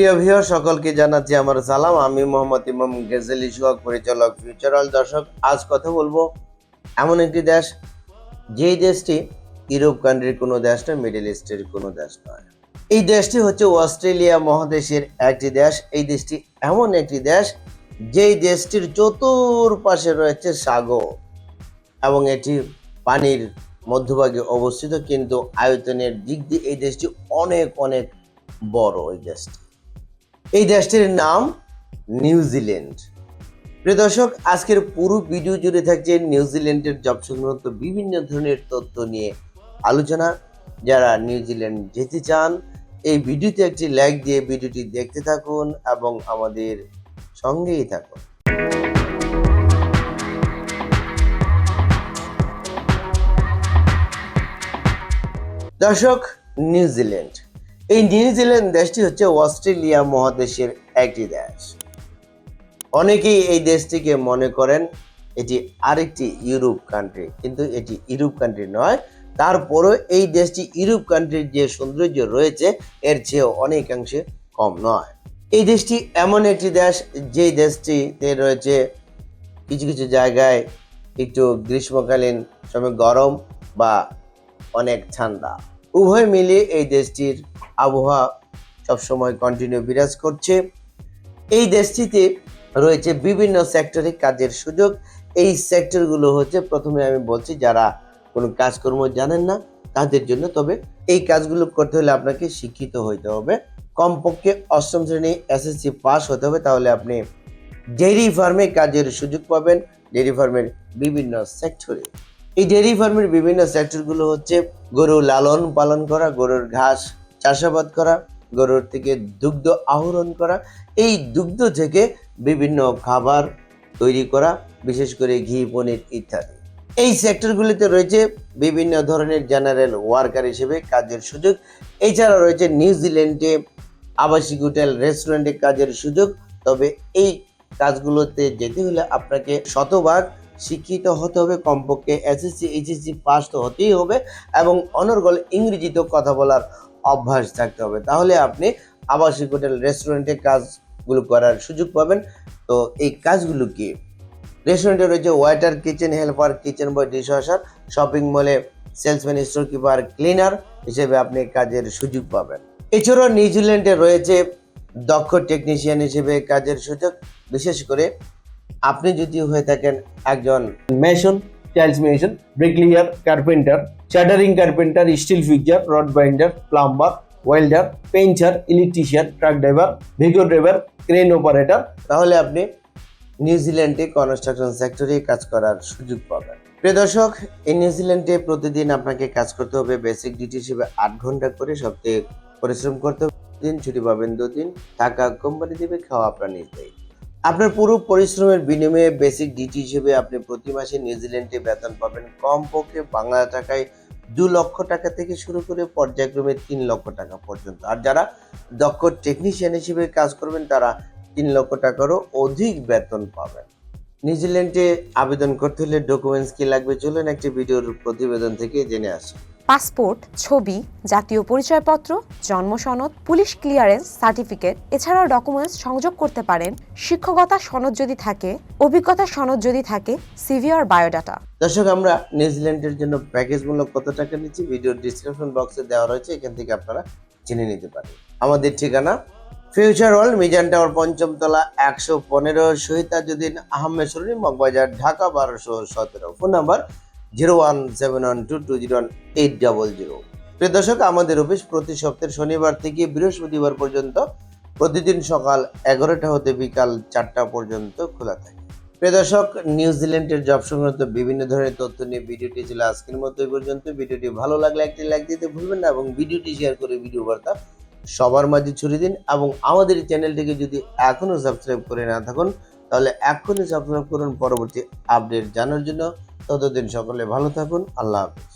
প্রিয় ভিউয়ার, সকলকে জানাচ্ছি আমার সালাম। আমি মোহাম্মদ ইমাম গেজেলি সুহাগ পরিচালক, ফিউচারাল দর্শক। আজ কথা বলব এমন একটি দেশ, যেই দেশটি ইউরোপ কান্ট্রির কোনো দেশ নয় মিডল ইস্টের কোনো দেশ নয়। এই দেশটি হচ্ছে অস্ট্রেলিয়া মহাদেশের একটি দেশ। এই দেশটি এমন একটি দেশ, যেই দেশটির চতুর্পাশে রয়েছে সাগর এবং এটি পানির মধ্যভাগে অবস্থিত। কিন্তু আয়তনের দিক দিয়ে এই দেশটি অনেক অনেক বড় এই দেশটি। এই দেশটির নাম নিউজিল্যান্ড প্রিয় দর্শক, আজকের পুরো ভিডিও জুড়ে থাকছে নিউজিল্যান্ডের জব সংক্রান্ত বিভিন্ন ধরনের তথ্য নিয়ে আলোচনা। যারা নিউজিল্যান্ড যেতে চান, এই ভিডিওতে একটি লাইক দিয়ে ভিডিওটি দেখতে থাকুন এবং আমাদের সঙ্গেই থাকুন। দর্শক নিউজিল্যান্ড এই নিউজিল্যান্ড দেশটি হচ্ছে অস্ট্রেলিয়া মহাদেশের একটি দেশ। অনেকেই এই দেশটিকে মনে করেন এটি আরেকটি ইউরোপ কান্ট্রি কিন্তু এটি ইউরোপ কান্ট্রি নয়। তারপরেও এই দেশটি ইউরোপ কান্ট্রির যে সৌন্দর্য রয়েছে, এর চেয়েও অনেকাংশে কম নয়। এই দেশটি এমন একটি দেশ যেই দেশটিতে রয়েছে কিছু কিছু জায়গায় একটু গ্রীষ্মকালীন সময় গরম বা অনেক ঠান্ডা। উভয় মিলিয়ে এই দেশটির আবহাওয়া সবসময় কন্টিনিউ বিরাজ করছে। এই দেশটিতে রয়েছে বিভিন্ন সেক্টরে কাজের সুযোগ। এই সেক্টরগুলো হচ্ছে প্রথমে আমি বলছি, যারা কোনো কাজকর্ম জানেন না, তাদের জন্য। তবে এই কাজগুলো করতে হলে আপনাকে শিক্ষিত হইতে হবে। কমপক্ষে অষ্টম শ্রেণি এসএসসি পাস হতে হবে, তাহলে আপনি ডেইরি ফার্মে কাজের সুযোগ পাবেন। ডেইরি ফার্মের বিভিন্ন সেক্টরে এই ডেইরি ফার্মের বিভিন্ন সেক্টরগুলো হচ্ছে গরু লালন পালন করা, গরুর ঘাস চাষাবাদ করা, গরুর থেকে দুগ্ধ আহরণ করা, এই দুগ্ধ থেকে বিভিন্ন খাবার তৈরি করা, বিশেষ করে ঘি, পনির ইত্যাদি। এই সেক্টরগুলিতে রয়েছে বিভিন্ন ধরনের জেনারেল ওয়ার্কার হিসেবে কাজের সুযোগ। এছাড়া রয়েছে নিউজিল্যান্ডে আবাসিক হোটেল রেস্টুরেন্টে কাজের সুযোগ। তবে এই কাজগুলোতে যেতে হলে আপনাকে শতভাগ শিক্ষিত হতে হবে কমপক্ষে এসএসসি, এইচএসসি পাস তো হতেই হবে এবং অনর্গল ইংরেজিতেও কথা বলার অভ্যাস থাকতে হবে। তাহলে আপনি আবাসিক হোটেল রেস্টুরেন্টে কাজগুলো করার সুযোগ পাবেন। তো এই কাজগুলো কি? রেস্টুরেন্টে রয়েছে waiter kitchen, helper kitchen boy dish washer shopping মলে সেলসম্যান স্টোর কিপার ক্লিনার হিসেবে আপনি কাজের সুযোগ পাবেন। এছাড়াও নিউজিল্যান্ডে রয়েছে দক্ষ টেকনিশিয়ান হিসেবে কাজের সুযোগ। বিশেষ করে আপনি যদি হয়ে থাকেন একজন mason tiles mason bricklayer carpenter shuttering carpenter steel fixer rod binder plumber welder painter electrician truck driver Vigo driver crane operator তাহলে আপনি নিউজিল্যান্ডে কনস্ট্রাকশন সেক্টরে কাজ করার সুযোগ পাবেন। প্রিয় দর্শক, এই নিউজিল্যান্ডে প্রতিদিন আপনাকে কাজ করতে হবে বেসিক ডিউটি হিসেবে আট ঘণ্টা করে সপ্তাহে পরিশ্রম করতে হবে। দিন ছুটি পাবেন দুদিন। টাকা কোম্পানি দেবে খাওয়া আপনার দায়িত্ব। আপনার পুরো পরিশ্রমের বিনিময়ে বেসিক ডিউটি হিসেবে আপনি প্রতি মাসে নিউজিল্যান্ডে বেতন পাবেন। কমপক্ষে বাংলা টাকায় দু লক্ষ টাকা থেকে শুরু করে পর্যায়ক্রমে তিন লক্ষ টাকা পর্যন্ত। আর যারা দক্ষ টেকনিশিয়ান হিসেবে কাজ করবেন, তারা তিন লক্ষ টাকারও অধিক বেতন পাবেন। নিউজিল্যান্ডে আবেদন করতে হলে ডকুমেন্টস কি লাগবে? চলুন একটি ভিডিওর প্রতিবেদন থেকে জেনে আসি। পাসপোর্ট, ছবি, জাতীয় পরিচয়পত্র, জন্ম সনদ, পুলিশ ক্লিয়ারেন্স, সার্টিফিকেট, এছাড়াও ডকুমেন্টস সংযোগ করতে পারেন শিক্ষকতা সনদ যদি থাকে, অভিজ্ঞতা সনদ যদি থাকে সিভি আর বায়োডাটা দর্শক, আমরা নিউজিল্যান্ডের জন্য প্যাকেজ মূল্য কত টাকা নিচ্ছি ভিডিও ডিসক্রিপশন বক্সে দেওয়া রয়েছে, এখান থেকে আপনারা জেনে নিতে পারেন। আমাদের ঠিকানা ফিউচার ওয়ার্ল্ড মিজান টাওয়ার পঞ্চম তলা একশো পনেরো শহীদাজুদ্দিন আহমেদ সরুনি মগবাজার, ঢাকা বারোশো সতেরো। Phone number zero one seven one two two zero one eight double zero. প্রিয় দর্শক, আমাদের অফিস প্রতি সপ্তাহের শনিবার থেকে বৃহস্পতিবার পর্যন্ত প্রতিদিন সকাল এগারোটা হতে বিকাল চারটা পর্যন্ত খোলা থাকে। প্রিয় দর্শক নিউজিল্যান্ডের জব সংক্রান্ত বিভিন্ন ধরনের তথ্য নিয়ে ভিডিওটি ছিল আজকের মতো এই পর্যন্ত। ভিডিওটি ভালো লাগলে একটি লাইক দিতে ভুলবেন না এবং ভিডিওটি শেয়ার করে ভিডিও বার্তা সবার মাঝে ছড়িয়ে দিন এবং আমাদের চ্যানেলটিকে যদি এখনও সাবস্ক্রাইব করে না থাকুন তাহলে এখনই সাবস্ক্রাইব করুন পরবর্তী আপডেট জানার জন্য। ততদিন সকলে ভালো থাকুন আল্লাহ হাফিজ।